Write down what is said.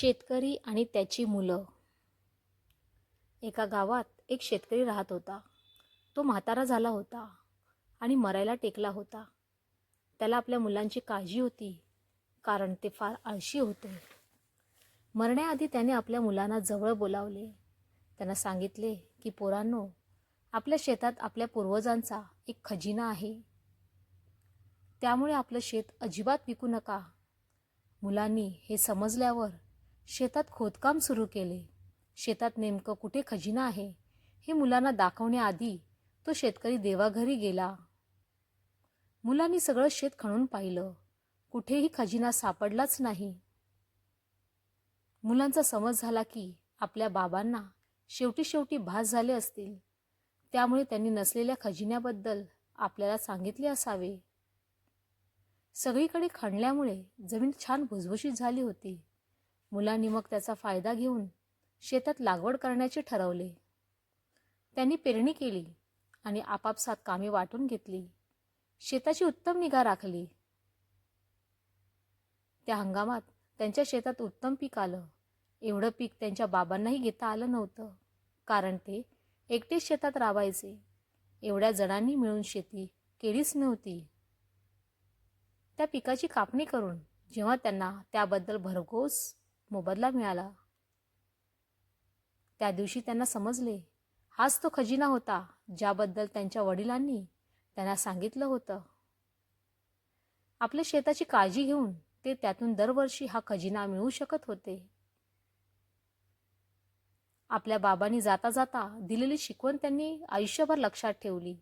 शेतकरी आणि त्याची मुलं. एका गावात एक शेतकरी राहत होता. तो म्हातारा झाला होता आणि मरायला टेकला होता. त्याला आपल्या मुलांची काळजी होती कारण ते फार आळशी होते. मरण्याआधी त्याने आपल्या मुलांना जवळ बोलावले. त्यांना सांगितले की पोरांनो आपल्या शेतात आपल्या पूर्वजांचा एक खजिना आहे. त्यामुळे आपलं शेत अजिबात विकू नका. मुलांनी हे समजल्यावर शेतात खोदकाम सुरू केले. शेतात नेमकं कुठे खजिना आहे हे मुलांना दाखवण्याआधी तो शेतकरी देवाघरी गेला. मुलांनी सगळं शेत खणून पाहिलं. कुठेही खजिना सापडलाच नाही. मुलांचा समज झाला की आपल्या बाबांना शेवटी शेवटी भास झाले असतील. त्यामुळे त्यांनी नसलेल्या खजिन्याबद्दल आपल्याला सांगितले असावे. सगळीकडे खणल्यामुळे जमीन छान भुसभुशीत झाली होती. मुलांनी मग त्याचा फायदा घेऊन शेतात लागवड करण्याचे ठरवले. त्यांनी पेरणी केली आणि आपापसात कामे वाटून घेतली. शेताची उत्तम निगा राखली. त्या हंगामात त्यांच्या शेतात उत्तम पीक आलं. एवढं पीक त्यांच्या बाबांनाही घेता आलं नव्हतं. कारण ते एकटेच शेतात राबायचे एवढ्या जणांनी मिळून शेती केलीच नव्हती. त्या पिकाची कापणी करून जेव्हा त्यांना त्याबद्दल भरघोस मोबदला मिळाला. त्या दिवशी त्यांना समजले हाच तो खजिना होता ज्याबद्दल त्यांच्या वडिलांनी त्यांना सांगितलं होतं. आपल्या शेताची काळजी घेऊन ते त्यातून दरवर्षी हा खजिना मिळवू शकत होते. आपल्या बाबांनी जाता जाता दिलेली शिकवण त्यांनी आयुष्यभर लक्षात ठेवली.